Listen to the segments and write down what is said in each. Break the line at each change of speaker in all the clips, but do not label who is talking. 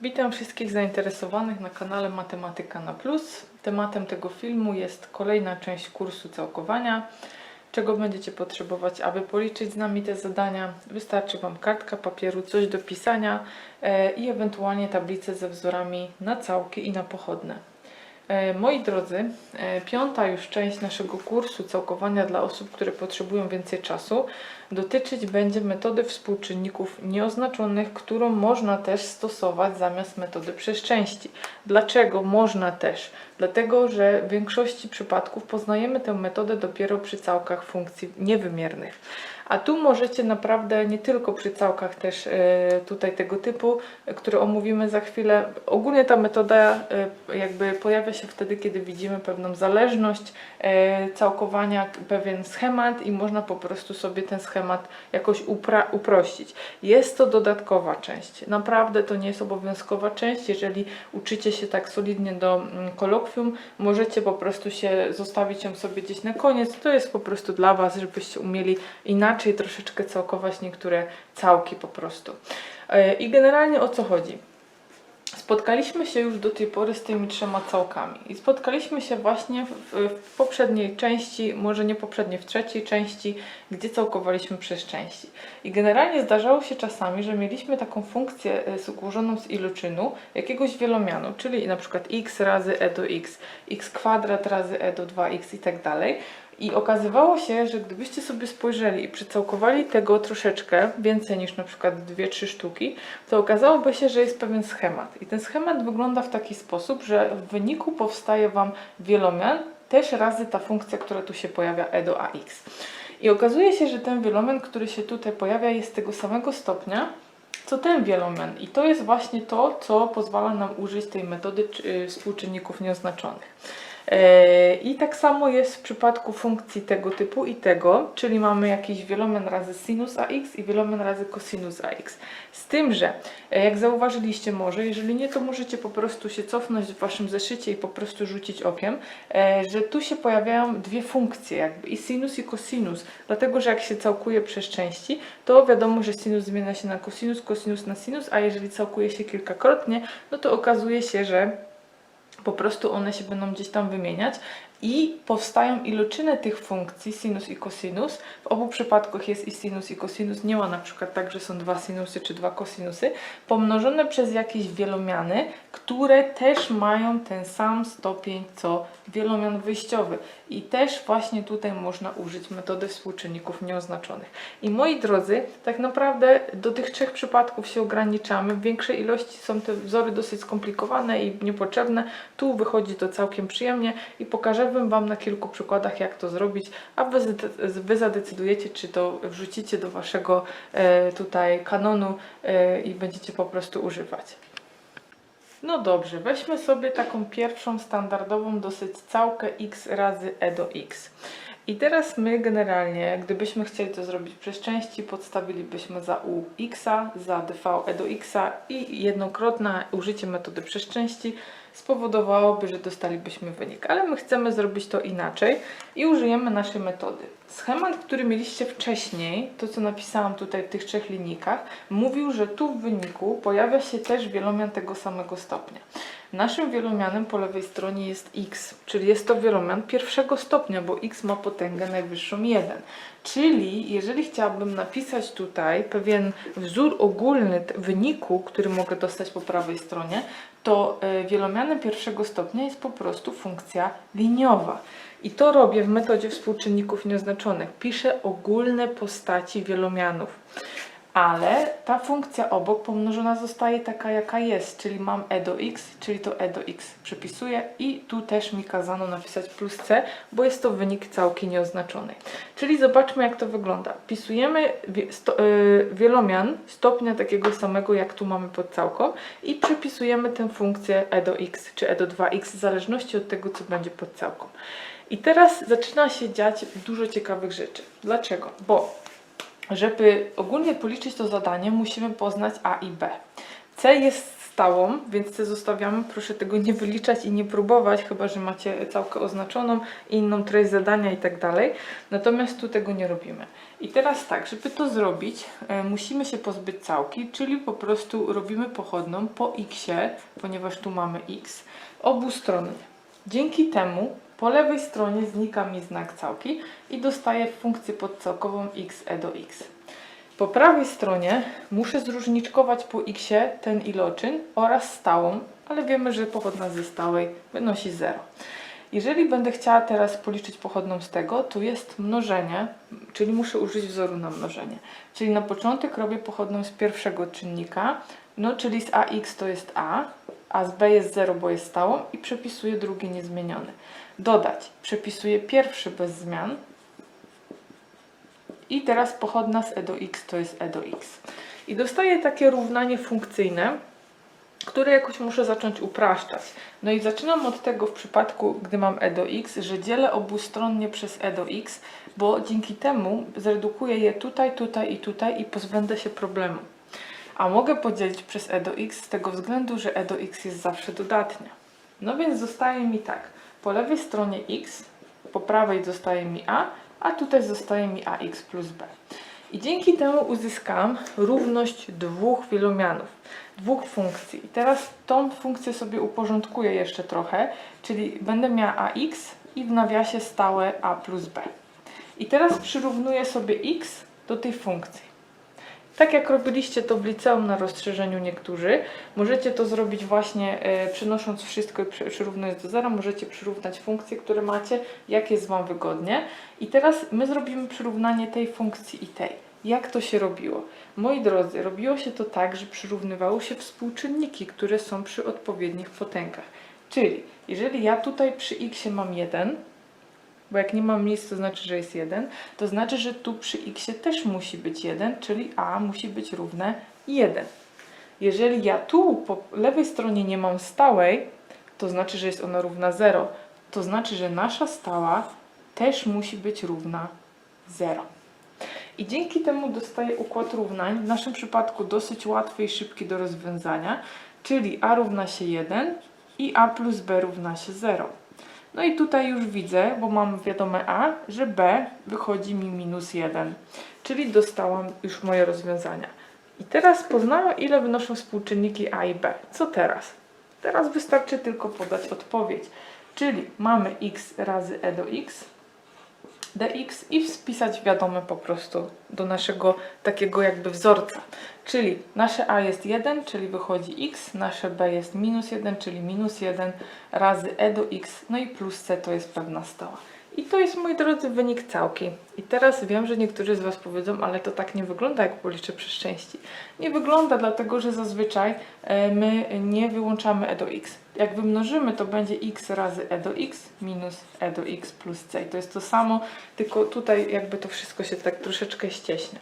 Witam wszystkich zainteresowanych na kanale Matematyka na Plus. Tematem tego filmu jest kolejna część kursu całkowania. Czego będziecie potrzebować, aby policzyć z nami te zadania? Wystarczy Wam kartka papieru, coś do pisania e, i ewentualnie tablice ze wzorami na całki i na pochodne. E, Moi drodzy, e, piąta już część naszego kursu całkowania dla osób, które potrzebują więcej czasu, dotyczyć będzie metody współczynników nieoznaczonych, którą można też stosować zamiast metody przez części. Dlaczego można też? Dlatego, że w większości przypadków poznajemy tę metodę dopiero przy całkach funkcji niewymiernych. A tu możecie naprawdę nie tylko przy całkach też e, tutaj tego typu, e, które omówimy za chwilę. Ogólnie ta metoda e, jakby pojawia się wtedy, kiedy widzimy pewną zależność całkowania, pewien schemat i można po prostu sobie ten schemat jakoś uprościć. Jest to dodatkowa część. Naprawdę to nie jest obowiązkowa część. Jeżeli uczycie się tak solidnie do mm, kolokwium, możecie po prostu się zostawić ją sobie gdzieś na koniec. To jest po prostu dla Was, żebyście umieli inaczej troszeczkę całkować niektóre całki po prostu. E, I generalnie o co chodzi? Spotkaliśmy się już do tej pory z tymi trzema całkami i spotkaliśmy się właśnie w, w poprzedniej części, może nie poprzedniej, w trzeciej części, gdzie całkowaliśmy przez części. I generalnie zdarzało się czasami, że mieliśmy taką funkcję e, złożoną z iloczynu jakiegoś wielomianu, czyli na przykład x razy e do x, x kwadrat razy e do 2x i tak dalej. I okazywało się, że gdybyście sobie spojrzeli i przycałkowali tego troszeczkę więcej niż na przykład 2-3 sztuki, to okazałoby się, że jest pewien schemat. I ten schemat wygląda w taki sposób, że w wyniku powstaje Wam wielomian, też razy ta funkcja, która tu się pojawia e do ax. I okazuje się, że ten wielomian, który się tutaj pojawia, jest tego samego stopnia, co ten wielomian. I to jest właśnie to, co pozwala nam użyć tej metody czy- współczynników nieoznaczonych. E, I tak samo jest w przypadku funkcji tego typu i tego, czyli mamy jakiś wielomian razy sinus ax i wielomian razy cosinus ax. Z tym, że e, jak zauważyliście może, jeżeli nie, to możecie po prostu się cofnąć w waszym zeszycie i po prostu rzucić okiem, e, że tu się pojawiają dwie funkcje jakby i sinus i cosinus, dlatego, że jak się całkuje przez części, to wiadomo, że sinus zmienia się na cosinus, cosinus na sinus, a jeżeli całkuje się kilkakrotnie, no to okazuje się, że po prostu one się będą gdzieś tam wymieniać i powstają iloczyny tych funkcji sinus i cosinus. W obu przypadkach jest i sinus i cosinus. Nie ma na przykład tak, że są dwa sinusy czy dwa cosinusy, pomnożone przez jakieś wielomiany, które też mają ten sam stopień co wielomian wyjściowy. I też właśnie tutaj można użyć metody współczynników nieoznaczonych. I moi drodzy, tak naprawdę do tych trzech przypadków się ograniczamy. W większej ilości są te wzory dosyć skomplikowane i niepotrzebne. Tu wychodzi to całkiem przyjemnie i pokażę Wam na kilku przykładach, jak to zrobić, a Wy, wy zadecydujecie, czy to wrzucicie do Waszego e, tutaj kanonu e, i będziecie po prostu używać. No dobrze, weźmy sobie taką pierwszą standardową dosyć całkę x razy e do x. I teraz my generalnie, gdybyśmy chcieli to zrobić przez części, podstawilibyśmy za u x, za dv e do x i jednokrotne użycie metody przez części spowodowałoby, że dostalibyśmy wynik. Ale my chcemy zrobić to inaczej i użyjemy naszej metody. Schemat, który mieliście wcześniej, to co napisałam tutaj w tych trzech linijkach, mówił, że tu w wyniku pojawia się też wielomian tego samego stopnia. Naszym wielomianem po lewej stronie jest x, czyli jest to wielomian pierwszego stopnia, bo x ma potęgę najwyższą 1. Czyli jeżeli chciałabym napisać tutaj pewien wzór ogólny wyniku, który mogę dostać po prawej stronie, to e, wielomianem pierwszego stopnia jest po prostu funkcja liniowa. I to robię w metodzie współczynników nieoznaczonych. Piszę ogólne postaci wielomianów. Ale ta funkcja obok pomnożona zostaje taka, jaka jest, czyli mam e do x, czyli to e do x przepisuję i tu też mi kazano napisać plus c, bo jest to wynik całki nieoznaczonej. Czyli zobaczmy, jak to wygląda. Sto, y, wielomian stopnia takiego samego, jak tu mamy pod całką i przypisujemy tę funkcję e do x czy e do 2x w zależności od tego, co będzie pod całką. I teraz zaczyna się dziać dużo ciekawych rzeczy. Dlaczego? Bo żeby ogólnie policzyć to zadanie, musimy poznać A i B. C jest stałą, więc te zostawiamy. Proszę tego nie wyliczać i nie próbować, chyba że macie całkę oznaczoną, inną treść zadania i tak dalej. Natomiast tu tego nie robimy. I teraz tak, żeby to zrobić, e, musimy się pozbyć całki, czyli po prostu robimy pochodną po x, ponieważ tu mamy x, obustronnie. Dzięki temu po lewej stronie znika mi znak całki i dostaję funkcję podcałkową x e do x. Po prawej stronie muszę zróżniczkować po x ten iloczyn oraz stałą, ale wiemy, że pochodna ze stałej wynosi 0. Jeżeli będę chciała teraz policzyć pochodną z tego, to jest mnożenie, czyli muszę użyć wzoru na mnożenie. Czyli na początek robię pochodną z pierwszego czynnika, no czyli z ax to jest a, a z b jest 0, bo jest stałą i przepisuję drugi niezmieniony. Dodać, przepisuję pierwszy bez zmian, i teraz pochodna z e do x to jest e do x. I dostaję takie równanie funkcyjne, które jakoś muszę zacząć upraszczać. No i zaczynam od tego w przypadku, gdy mam e do x, że dzielę obustronnie przez e do x, bo dzięki temu zredukuję je tutaj, tutaj i tutaj i pozbędę się problemu. A mogę podzielić przez e do x z tego względu, że e do x jest zawsze dodatnia. No więc zostaje mi tak, po lewej stronie x, po prawej zostaje mi a, a tutaj zostaje mi ax plus b. I dzięki temu uzyskam równość dwóch wielomianów, dwóch funkcji. I teraz tą funkcję sobie uporządkuję jeszcze trochę, czyli będę miała ax i w nawiasie stałe a plus b. I teraz przyrównuję sobie x do tej funkcji. Tak jak robiliście to w liceum na rozszerzeniu niektórzy, możecie to zrobić właśnie e, przynosząc wszystko i przy- przyrównując do zera, możecie przyrównać funkcje, które macie, jak jest Wam wygodnie. I teraz my zrobimy przyrównanie tej funkcji i tej. Jak to się robiło? Moi drodzy, robiło się to tak, że przyrównywało się współczynniki, które są przy odpowiednich potęgach. Czyli jeżeli ja tutaj przy x mam 1, bo jak nie mam nic, to znaczy, że jest 1, to znaczy, że tu przy x też musi być 1, czyli a musi być równe 1. Jeżeli ja tu po lewej stronie nie mam stałej, to znaczy, że jest ona równa 0. To znaczy, że nasza stała też musi być równa 0. I dzięki temu dostaję układ równań, w naszym przypadku dosyć łatwy i szybki do rozwiązania, czyli a równa się 1 i a plus b równa się 0. No i tutaj już widzę, bo mam wiadome a, że b wychodzi mi minus 1, czyli dostałam już moje rozwiązania. I teraz poznałam, ile wynoszą współczynniki a i b. Co teraz? Teraz wystarczy tylko podać odpowiedź, czyli mamy x razy e do x, dx i wpisać wiadome po prostu do naszego takiego jakby wzorca. Czyli nasze a jest 1, czyli wychodzi x, nasze b jest minus 1, czyli minus 1 razy e do x, no i plus c to jest pewna stała. I to jest, moi drodzy, wynik całki. I teraz wiem, że niektórzy z Was powiedzą, ale to tak nie wygląda, jak policzę przez części. Nie wygląda, dlatego że zazwyczaj e, my nie wyłączamy e do x. Jak wymnożymy, to będzie x razy e do x minus e do x plus c. I to jest to samo, tylko tutaj jakby to wszystko się tak troszeczkę ścieśnia.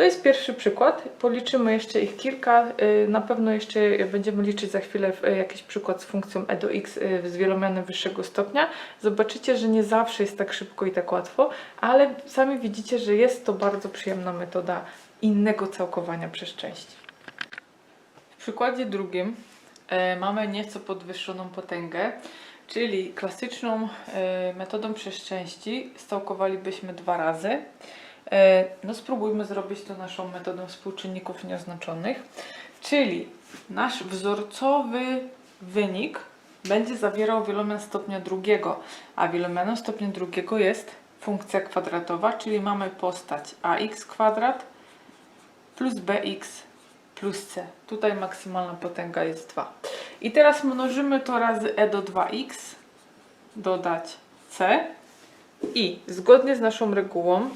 To jest pierwszy przykład. Policzymy jeszcze ich kilka. Y, Na pewno jeszcze będziemy liczyć za chwilę y, jakiś przykład z funkcją e do x y, z wielomianem wyższego stopnia. Zobaczycie, że nie zawsze jest tak szybko i tak łatwo, ale sami widzicie, że jest to bardzo przyjemna metoda innego całkowania przez części. W przykładzie drugim mamy nieco podwyższoną potęgę, czyli klasyczną metodą przez części stałkowalibyśmy dwa razy. E, No spróbujmy zrobić to naszą metodą współczynników nieoznaczonych, czyli nasz wzorcowy wynik będzie zawierał wielomian stopnia drugiego, a wielomianem stopnia drugiego jest funkcja kwadratowa, czyli mamy postać ax kwadrat plus bx plus c. Tutaj maksymalna potęga jest 2. I teraz mnożymy to razy e do 2x, dodać c i zgodnie z naszą regułą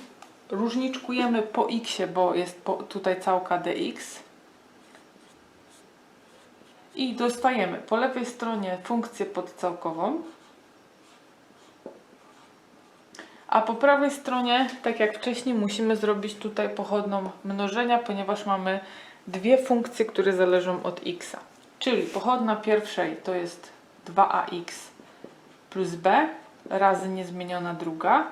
różniczkujemy po x, bo jest po, tutaj całka dx. I dostajemy po lewej stronie funkcję podcałkową, a po prawej stronie, tak jak wcześniej, musimy zrobić tutaj pochodną mnożenia, ponieważ mamy dwie funkcje, które zależą od x. Czyli pochodna pierwszej to jest 2ax plus b razy niezmieniona druga,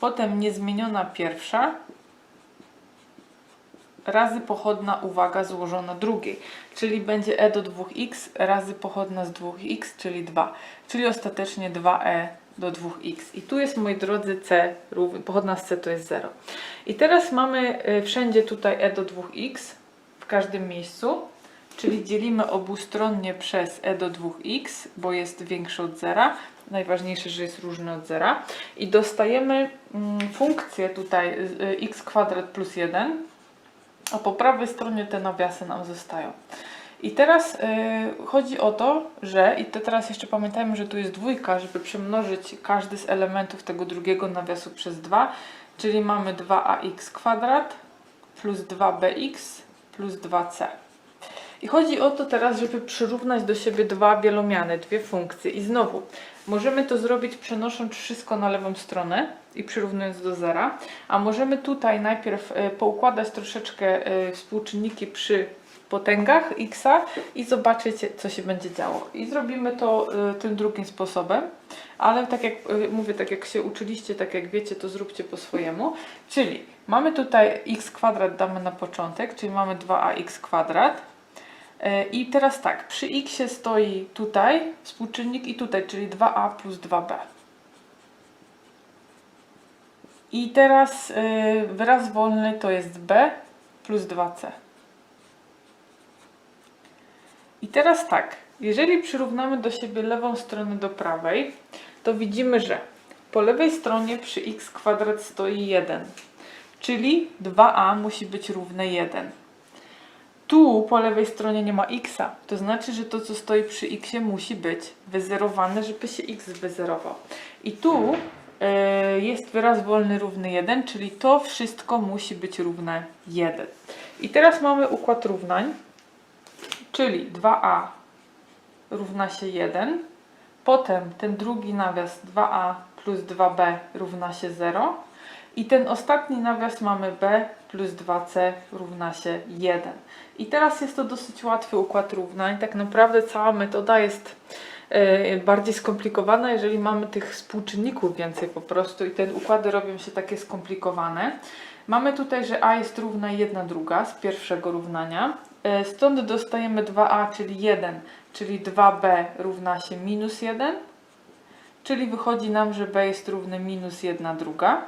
potem niezmieniona pierwsza razy pochodna, uwaga, złożona drugiej. Czyli będzie e do 2x razy pochodna z 2x, czyli 2. Czyli ostatecznie 2e do 2x. I tu jest, moi drodzy, c, pochodna z c to jest 0. I teraz mamy y, wszędzie tutaj e do 2x w każdym miejscu. Czyli dzielimy obustronnie przez e do 2x, bo jest większe od zera. Najważniejsze, że jest różny od zera. I dostajemy mm, funkcję tutaj y, x kwadrat plus 1, a po prawej stronie te nawiasy nam zostają. I teraz y, chodzi o to, że, i to teraz jeszcze pamiętajmy, że tu jest dwójka, żeby przemnożyć każdy z elementów tego drugiego nawiasu przez 2, czyli mamy 2ax kwadrat plus 2bx plus 2c. I chodzi o to teraz, żeby przyrównać do siebie dwa wielomiany, dwie funkcje. I znowu, możemy to zrobić przenosząc wszystko na lewą stronę i przyrównując do zera, a możemy tutaj najpierw e, poukładać troszeczkę e, współczynniki przy potęgach x i zobaczyć, co się będzie działo. I zrobimy to e, tym drugim sposobem, ale tak jak mówię, tak jak się uczyliście, tak jak wiecie, to zróbcie po swojemu. Czyli mamy tutaj x kwadrat damy na początek, czyli mamy 2ax kwadrat. E, I teraz tak, przy x stoi tutaj współczynnik i tutaj, czyli 2a plus 2b. I teraz y, wyraz wolny to jest b plus 2c. I teraz tak, jeżeli przyrównamy do siebie lewą stronę do prawej, to widzimy, że po lewej stronie przy x kwadrat stoi 1, czyli 2a musi być równe 1. Tu po lewej stronie nie ma x, to znaczy, że to co stoi przy x musi być wyzerowane, żeby się x wyzerował. I tu y, jest wyraz wolny równy 1, czyli to wszystko musi być równe 1. I teraz mamy układ równań, czyli 2a równa się 1, potem ten drugi nawias 2a plus 2b równa się 0 i ten ostatni nawias mamy b plus 2c równa się 1. I teraz jest to dosyć łatwy układ równań. Tak naprawdę cała metoda jest e, bardziej skomplikowana, jeżeli mamy tych współczynników więcej po prostu i te układy robią się takie skomplikowane. Mamy tutaj, że a jest równa 1 druga z pierwszego równania. E, Stąd dostajemy 2a, czyli 1, czyli 2b równa się minus 1, czyli wychodzi nam, że b jest równy minus 1 druga.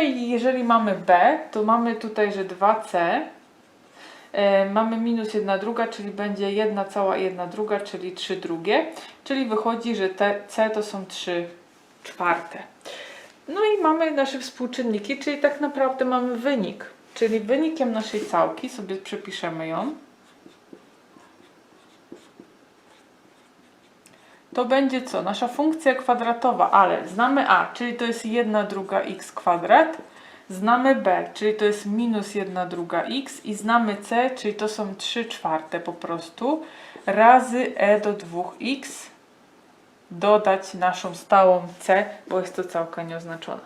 I jeżeli mamy b, to mamy tutaj, że 2c, e, mamy minus 1 druga, czyli będzie 1 cała 1 druga, czyli 3 drugie, czyli wychodzi, że te c to są 3 czwarte. No i mamy nasze współczynniki, czyli tak naprawdę mamy wynik. Czyli wynikiem naszej całki, sobie przepiszemy ją, to będzie co? Nasza funkcja kwadratowa, ale znamy a, czyli to jest 1 druga x kwadrat, znamy b, czyli to jest minus 1 druga x i znamy c, czyli to są 3 czwarte po prostu, razy e do 2x dodać naszą stałą c, bo jest to całka nieoznaczona.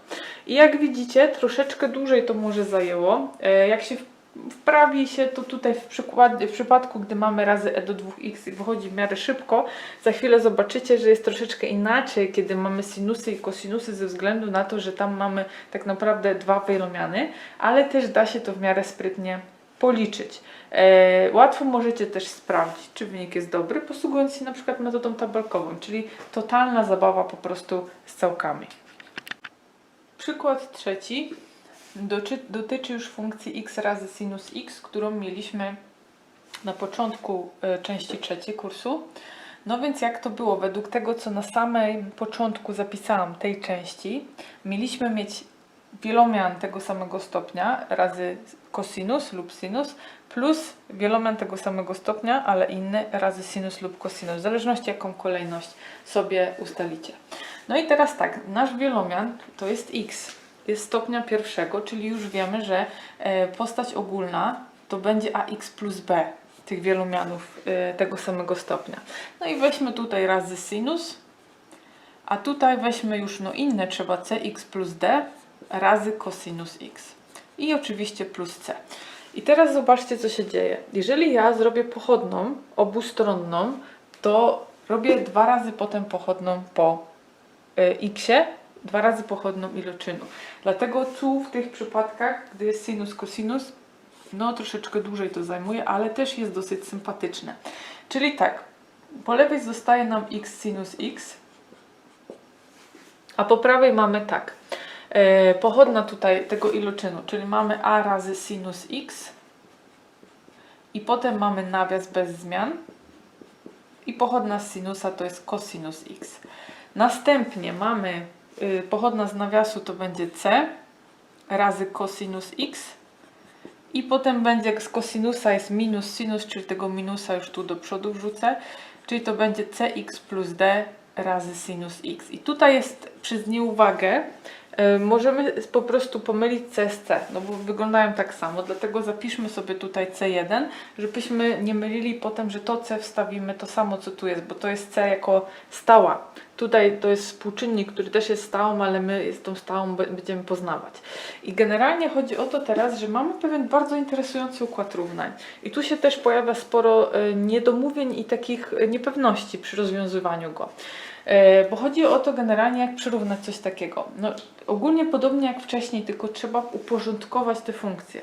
I jak widzicie, troszeczkę dłużej to może zajęło. E, Jak się wprawi się to tutaj w, przykład, w przypadku, gdy mamy razy e do 2x i wychodzi w miarę szybko, za chwilę zobaczycie, że jest troszeczkę inaczej, kiedy mamy sinusy i kosinusy ze względu na to, że tam mamy tak naprawdę dwa wielomiany, ale też da się to w miarę sprytnie policzyć. E, łatwo możecie też sprawdzić, czy wynik jest dobry, posługując się na przykład metodą tabelkową, czyli totalna zabawa po prostu z całkami. Przykład trzeci doczy, dotyczy już funkcji x razy sinus x, którą mieliśmy na początku e, części trzeciej kursu. No więc jak to było? Według tego, co na samym początku zapisałam tej części, mieliśmy mieć wielomian tego samego stopnia razy cosinus lub sinus plus wielomian tego samego stopnia, ale inny razy sinus lub cosinus, w zależności jaką kolejność sobie ustalicie. No i teraz tak, nasz wielomian to jest x, jest stopnia pierwszego, czyli już wiemy, że e, postać ogólna to będzie ax plus b, tych wielomianów e, tego samego stopnia. No i weźmy tutaj razy sinus, a tutaj weźmy już no inne, trzeba cx plus d razy cosinus x. I oczywiście plus c. I teraz zobaczcie, co się dzieje. Jeżeli ja zrobię pochodną obustronną, to robię dwa razy potem pochodną po y, x-ie, dwa razy pochodną iloczynu. Dlatego tu w tych przypadkach, gdy jest sinus, cosinus, No, troszeczkę dłużej to zajmuje, ale też jest dosyć sympatyczne. Czyli tak, po lewej zostaje nam x sinus x, a po prawej mamy tak. E, pochodna tutaj tego iloczynu, czyli mamy a razy sinus x i potem mamy nawias bez zmian i pochodna sinusa to jest cosinus x. Następnie mamy pochodna z nawiasu to będzie c razy cosinus x i potem będzie z cosinusa jest minus sinus, czyli tego minusa już tu do przodu wrzucę, czyli to będzie cx plus d razy sinus x. I tutaj jest przez nieuwagę y, możemy po prostu pomylić c z c, no bo wyglądają tak samo, dlatego zapiszmy sobie tutaj c1, żebyśmy nie mylili potem, że to c wstawimy to samo co tu jest, bo to jest c jako stała. Tutaj to jest współczynnik, który też jest stałą, ale my z tą stałą będziemy poznawać. I generalnie chodzi o to teraz, że mamy pewien bardzo interesujący układ równań. I tu się też pojawia sporo e, niedomówień i takich e, niepewności przy rozwiązywaniu go. E, Bo chodzi o to generalnie, jak przyrównać coś takiego. No, ogólnie podobnie jak wcześniej, tylko trzeba uporządkować te funkcje.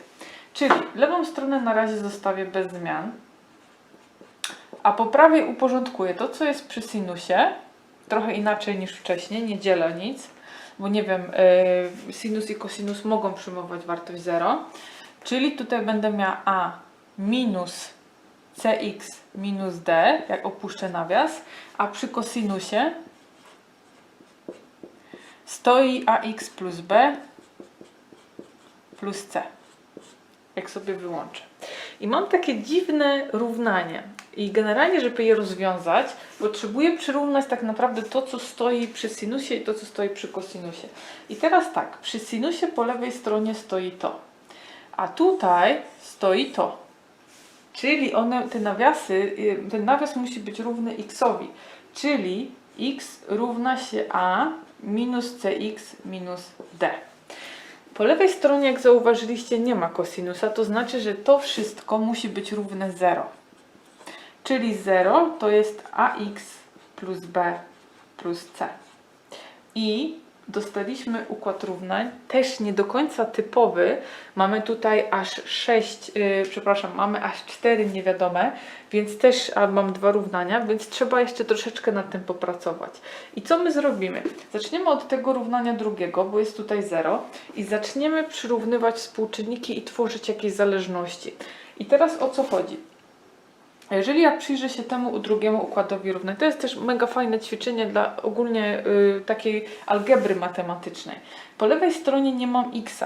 Czyli lewą stronę na razie zostawię bez zmian, a po prawej uporządkuję to, co jest przy sinusie, trochę inaczej niż wcześniej, nie dzielę nic, bo nie wiem, e, sinus i cosinus mogą przyjmować wartość 0, czyli tutaj będę miała a minus cx minus d, jak opuszczę nawias, a przy cosinusie stoi ax plus b plus c, jak sobie wyłączę. I mam takie dziwne równanie. I generalnie, żeby je rozwiązać, potrzebuję przyrównać tak naprawdę to, co stoi przy sinusie i to, co stoi przy kosinusie. I teraz tak, przy sinusie po lewej stronie stoi to, a tutaj stoi to. Czyli one, te nawiasy, y, ten nawias musi być równy xowi, czyli x równa się a minus cx minus d. Po lewej stronie, jak zauważyliście, nie ma kosinusa, to znaczy, że to wszystko musi być równe 0. Czyli 0 to jest ax plus b plus c. I dostaliśmy układ równań, też nie do końca typowy. Mamy tutaj aż 6, yy, przepraszam, mamy aż 4 niewiadome, więc też a mam dwa równania, więc trzeba jeszcze troszeczkę nad tym popracować. I co my zrobimy? Zaczniemy od tego równania drugiego, bo jest tutaj 0 i zaczniemy przyrównywać współczynniki i tworzyć jakieś zależności. I teraz o co chodzi? Jeżeli ja przyjrzę się temu drugiemu układowi równań, to jest też mega fajne ćwiczenie dla ogólnie y, takiej algebry matematycznej. Po lewej stronie nie mam x,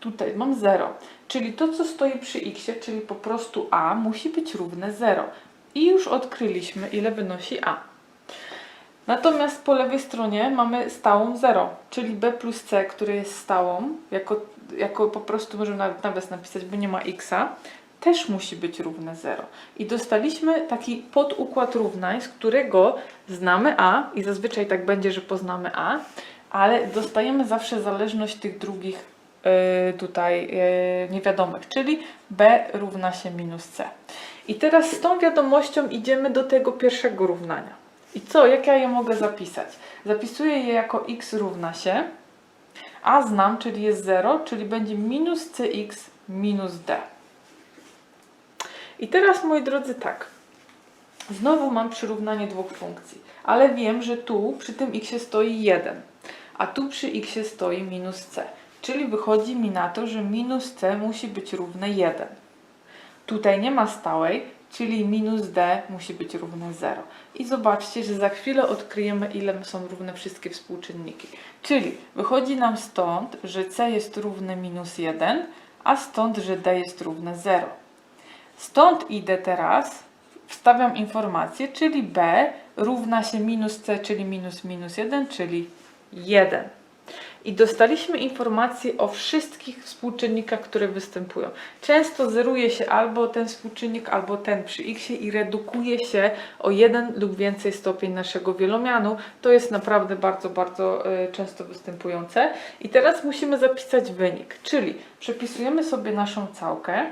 tutaj mam 0, czyli to co stoi przy x, czyli po prostu a musi być równe 0. I już odkryliśmy ile wynosi a. Natomiast po lewej stronie mamy stałą 0, czyli b plus c, które jest stałą, jako, jako po prostu możemy nawet napisać, bo nie ma x, też musi być równe 0. I dostaliśmy taki podukład równań, z którego znamy a i zazwyczaj tak będzie, że poznamy a, ale dostajemy zawsze zależność tych drugich yy, tutaj yy, niewiadomych, czyli b równa się minus c. I teraz z tą wiadomością idziemy do tego pierwszego równania. I co? Jak ja je mogę zapisać? Zapisuję je jako x równa się, a znam, czyli jest 0, czyli będzie minus cx minus d. I teraz, moi drodzy, tak. Znowu mam przyrównanie dwóch funkcji, ale wiem, że tu przy tym x stoi 1, a tu przy x stoi minus c. Czyli wychodzi mi na to, że minus c musi być równe 1. Tutaj nie ma stałej, czyli minus d musi być równe 0. I zobaczcie, że za chwilę odkryjemy, ile są równe wszystkie współczynniki. Czyli wychodzi nam stąd, że c jest równe minus 1, a stąd, że d jest równe 0. Stąd idę teraz, wstawiam informację, czyli b równa się minus c, czyli minus minus 1, czyli 1. I dostaliśmy informację o wszystkich współczynnikach, które występują. Często zeruje się albo ten współczynnik, albo ten przy x i redukuje się o jeden lub więcej stopień naszego wielomianu. To jest naprawdę bardzo, bardzo y, często występujące. I teraz musimy zapisać wynik, czyli przepisujemy sobie naszą całkę.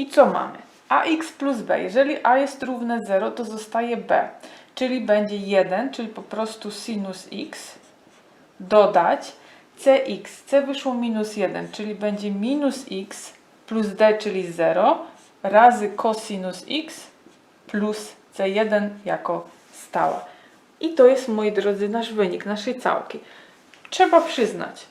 I co mamy? ax plus b. Jeżeli a jest równe 0, to zostaje b, czyli będzie 1, czyli po prostu sinus x dodać cx. c wyszło minus 1, czyli będzie minus x plus d, czyli 0, razy cosinus x plus c1 jako stała. I to jest, moi drodzy, nasz wynik naszej całki. Trzeba przyznać,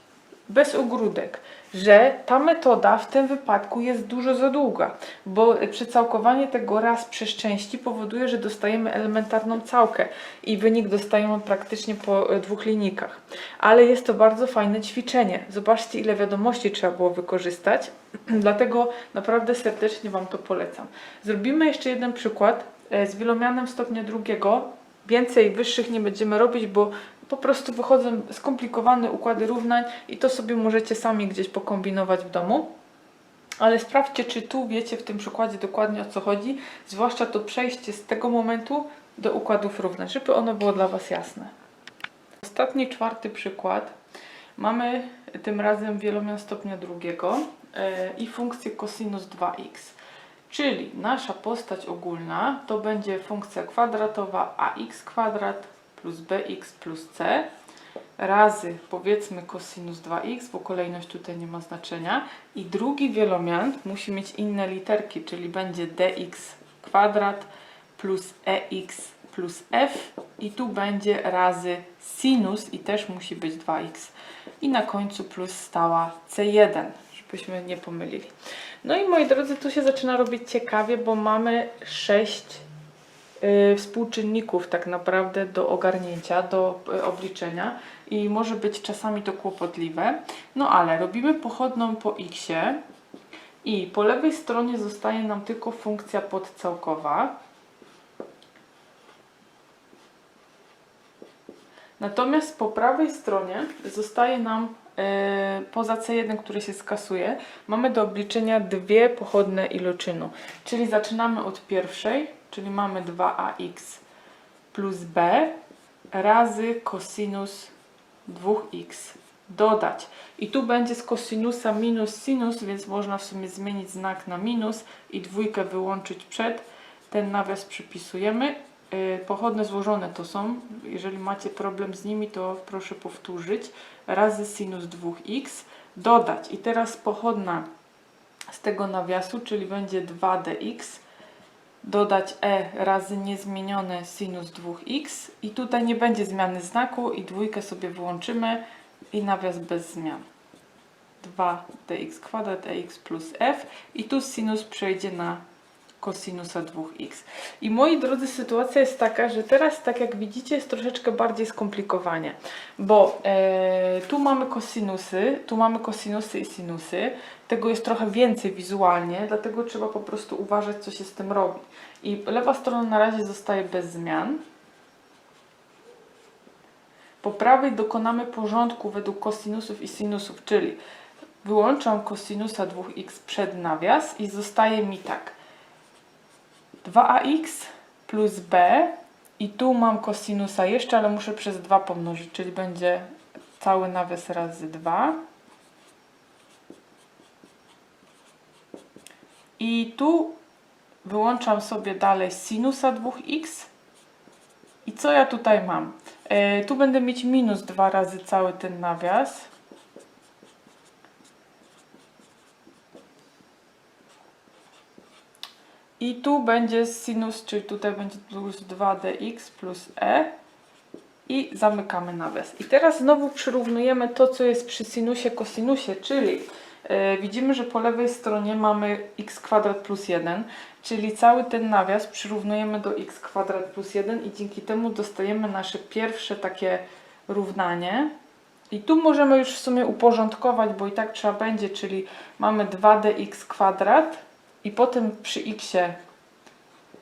bez ogródek, że ta metoda w tym wypadku jest dużo za długa, bo przecałkowanie tego raz przez części powoduje, że dostajemy elementarną całkę i wynik dostajemy praktycznie po e, dwóch linijkach. Ale jest to bardzo fajne ćwiczenie. Zobaczcie, ile wiadomości trzeba było wykorzystać, dlatego naprawdę serdecznie Wam to polecam. Zrobimy jeszcze jeden przykład e, z wielomianem stopnia drugiego. Więcej wyższych nie będziemy robić, bo po prostu wychodzą skomplikowane układy równań i to sobie możecie sami gdzieś pokombinować w domu. Ale sprawdźcie, czy tu wiecie w tym przykładzie dokładnie o co chodzi, zwłaszcza to przejście z tego momentu do układów równań, żeby ono było dla Was jasne. Ostatni, czwarty przykład. Mamy tym razem wielomian stopnia drugiego e, i funkcję cosinus 2x. Czyli nasza postać ogólna to będzie funkcja kwadratowa ax kwadrat plus bx plus c razy powiedzmy cosinus 2x, bo kolejność tutaj nie ma znaczenia. I drugi wielomian musi mieć inne literki, czyli będzie dx kwadrat plus ex plus f i tu będzie razy sinus i też musi być 2x. I na końcu plus stała c1, żebyśmy nie pomylili. No i moi drodzy, tu się zaczyna robić ciekawie, bo mamy 6 y, współczynników tak naprawdę do ogarnięcia, do y, obliczenia i może być czasami to kłopotliwe. No ale robimy pochodną po x i po lewej stronie zostaje nam tylko funkcja podcałkowa. Natomiast po prawej stronie zostaje nam poza C1, który się skasuje, mamy do obliczenia dwie pochodne iloczynu. Czyli zaczynamy od pierwszej, czyli mamy 2ax plus b razy cosinus 2x dodać. I tu będzie z kosinusa minus sinus, więc można w sumie zmienić znak na minus i dwójkę wyłączyć przed. Ten nawias przypisujemy. Yy, Pochodne złożone to są. Jeżeli macie problem z nimi, to proszę powtórzyć. Razy sinus 2x dodać. I teraz pochodna z tego nawiasu, czyli będzie 2dx dodać e razy niezmienione sinus 2x i tutaj nie będzie zmiany znaku i dwójkę sobie wyłączymy i nawias bez zmian. 2dx kwadrat ex plus f i tu sinus przejdzie na kosinusa 2x. I moi drodzy, sytuacja jest taka, że teraz, tak jak widzicie, jest troszeczkę bardziej skomplikowanie, bo e, tu mamy kosinusy, tu mamy kosinusy i sinusy, tego jest trochę więcej wizualnie, dlatego trzeba po prostu uważać, co się z tym robi. I lewa strona na razie zostaje bez zmian. Po prawej dokonamy porządku według kosinusów i sinusów, czyli wyłączam kosinusa 2x przed nawias i zostaje mi tak. 2ax plus b i tu mam kosinusa jeszcze, ale muszę przez 2 pomnożyć, czyli będzie cały nawias razy 2. I tu wyłączam sobie dalej sinusa 2x. I co ja tutaj mam? E, tu będę mieć minus 2 razy cały ten nawias. I tu będzie sinus, czyli tutaj będzie plus 2dx plus e i zamykamy nawias. I teraz znowu przyrównujemy to, co jest przy sinusie, kosinusie, czyli yy, widzimy, że po lewej stronie mamy x kwadrat plus 1, czyli cały ten nawias przyrównujemy do x kwadrat plus 1 i dzięki temu dostajemy nasze pierwsze takie równanie. I tu możemy już w sumie uporządkować, bo i tak trzeba będzie, czyli mamy 2dx kwadrat i potem przy x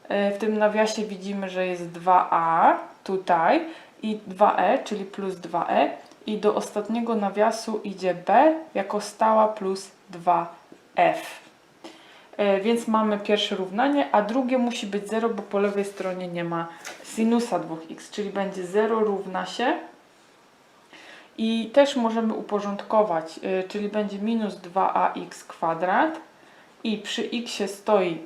w tym nawiasie widzimy, że jest 2a tutaj i 2e, czyli plus 2e i do ostatniego nawiasu idzie b jako stała plus 2f. E, Więc mamy pierwsze równanie, a drugie musi być 0, bo po lewej stronie nie ma sinusa 2x, czyli będzie 0 równa się. I też możemy uporządkować, y, czyli będzie minus 2ax kwadrat i przy x stoi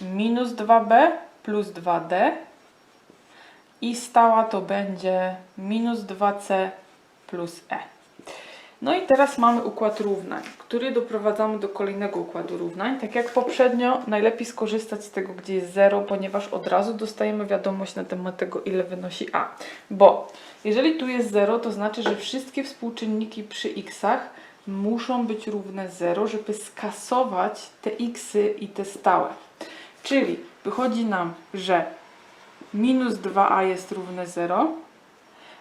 minus 2b plus 2d i stała to będzie minus 2c plus e. No i teraz mamy układ równań, który doprowadzamy do kolejnego układu równań. Tak jak poprzednio, najlepiej skorzystać z tego, gdzie jest 0, ponieważ od razu dostajemy wiadomość na temat tego, ile wynosi a. Bo jeżeli tu jest 0, to znaczy, że wszystkie współczynniki przy xach muszą być równe 0, żeby skasować te xy i te stałe. Czyli wychodzi nam, że minus 2a jest równe 0,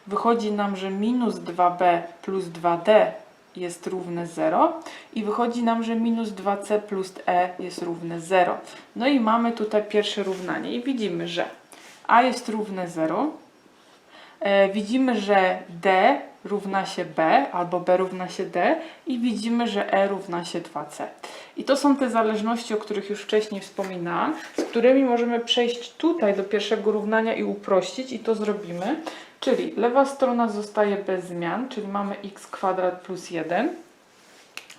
wychodzi nam, że minus 2b plus 2d jest równe 0 i wychodzi nam, że minus 2c plus e jest równe 0. No i mamy tutaj pierwsze równanie i widzimy, że a jest równe 0, e, widzimy, że d równa się b albo b równa się d i widzimy, że e równa się 2c. I to są te zależności, o których już wcześniej wspominałam, z którymi możemy przejść tutaj do pierwszego równania i uprościć i to zrobimy. Czyli lewa strona zostaje bez zmian, czyli mamy x kwadrat plus 1.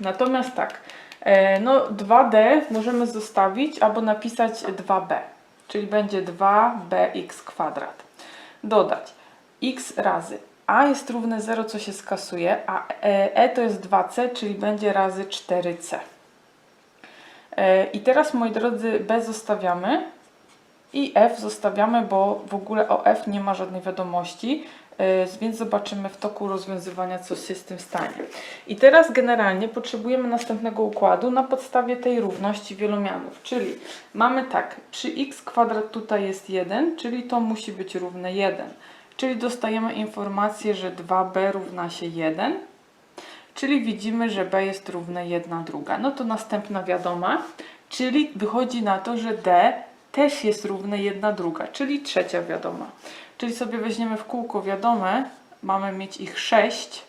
Natomiast tak, e, no 2d możemy zostawić albo napisać 2b, czyli będzie 2bx kwadrat. Dodać x razy a jest równe 0, co się skasuje, a e, e to jest 2c, czyli będzie razy 4c. E, I teraz, moi drodzy, b zostawiamy i f zostawiamy, bo w ogóle o f nie ma żadnej wiadomości, e, więc zobaczymy w toku rozwiązywania, co się z tym stanie. I teraz generalnie potrzebujemy następnego układu na podstawie tej równości wielomianów, czyli mamy tak, przy x kwadrat tutaj jest 1, czyli to musi być równe 1. Czyli dostajemy informację, że 2b równa się 1, czyli widzimy, że b jest równe 1 druga. No to następna wiadoma, czyli wychodzi na to, że d też jest równe 1 druga, czyli trzecia wiadoma. Czyli sobie weźmiemy w kółko wiadome, mamy mieć ich 6,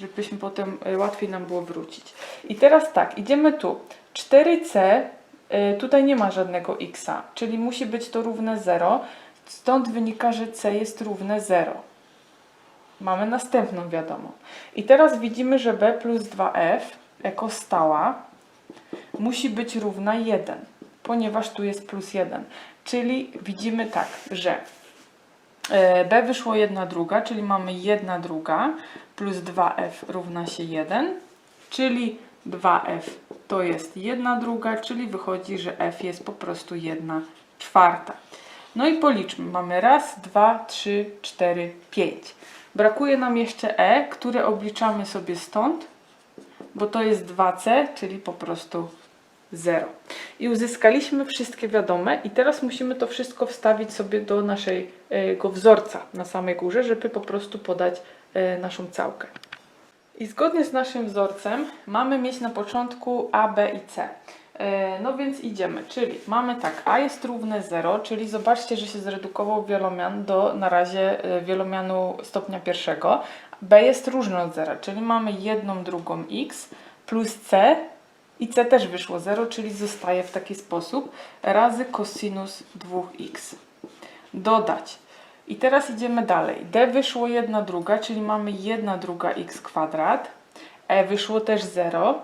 żebyśmy potem y, łatwiej nam było wrócić. I teraz tak, idziemy tu. 4c, y, tutaj nie ma żadnego x, czyli musi być to równe 0. Stąd wynika, że c jest równe 0. Mamy następną wiadomą. I teraz widzimy, że b plus 2f jako stała musi być równa 1, ponieważ tu jest plus 1. Czyli widzimy tak, że e, b wyszło 1 druga, czyli mamy 1 druga plus 2f równa się 1, czyli 2f to jest 1 druga, czyli wychodzi, że f jest po prostu 1 czwarta. No i policzmy. Mamy raz, dwa, trzy, cztery, pięć. Brakuje nam jeszcze e, które obliczamy sobie stąd, bo to jest 2c, czyli po prostu 0. I uzyskaliśmy wszystkie wiadome i teraz musimy to wszystko wstawić sobie do naszego wzorca na samej górze, żeby po prostu podać e, naszą całkę. I zgodnie z naszym wzorcem mamy mieć na początku A, B i C. E, No więc idziemy, czyli mamy tak, a jest równe 0, czyli zobaczcie, że się zredukował wielomian do na razie e, wielomianu stopnia pierwszego. b jest różne od 0, czyli mamy jedną drugą x plus c i c też wyszło 0, czyli zostaje w taki sposób razy cosinus 2x. Dodać. I teraz idziemy dalej. d wyszło 1 druga, czyli mamy 1 druga x kwadrat. e wyszło też 0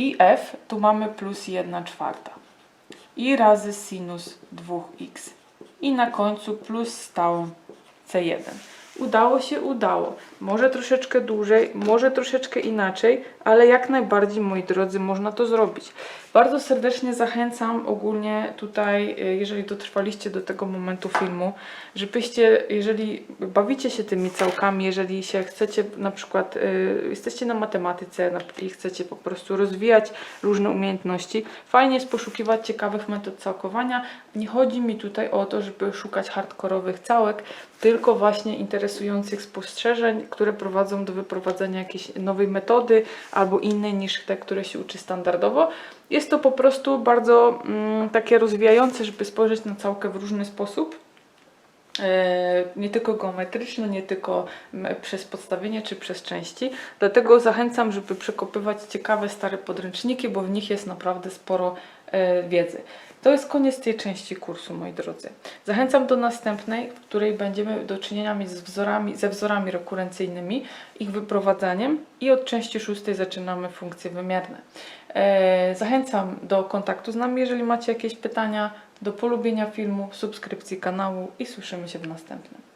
i f tu mamy plus 1 czwarta. I razy sinus 2x. I na końcu plus stałą c1. Udało się, udało. Może troszeczkę dłużej, może troszeczkę inaczej, ale jak najbardziej, moi drodzy, można to zrobić. Bardzo serdecznie zachęcam ogólnie tutaj, y, jeżeli dotrwaliście do tego momentu filmu, żebyście, jeżeli bawicie się tymi całkami, jeżeli się chcecie na przykład, y, jesteście na matematyce i chcecie po prostu rozwijać różne umiejętności, fajnie jest poszukiwać ciekawych metod całkowania. Nie chodzi mi tutaj o to, żeby szukać hardkorowych całek, tylko właśnie interesujących spostrzeżeń, które prowadzą do wyprowadzenia jakiejś nowej metody albo innej niż te, które się uczy standardowo. Jest to po prostu bardzo mm, takie rozwijające, żeby spojrzeć na całkę w różny sposób. E, Nie tylko geometryczne, nie tylko przez podstawienie czy przez części. Dlatego zachęcam, żeby przekopywać ciekawe stare podręczniki, bo w nich jest naprawdę sporo e, wiedzy. To jest koniec tej części kursu, moi drodzy. Zachęcam do następnej, w której będziemy do czynienia mieć z wzorami, ze wzorami rekurencyjnymi, ich wyprowadzaniem i od części szóstej zaczynamy funkcje wymierne. E, Zachęcam do kontaktu z nami, jeżeli macie jakieś pytania, do polubienia filmu, subskrypcji kanału i słyszymy się w następnym.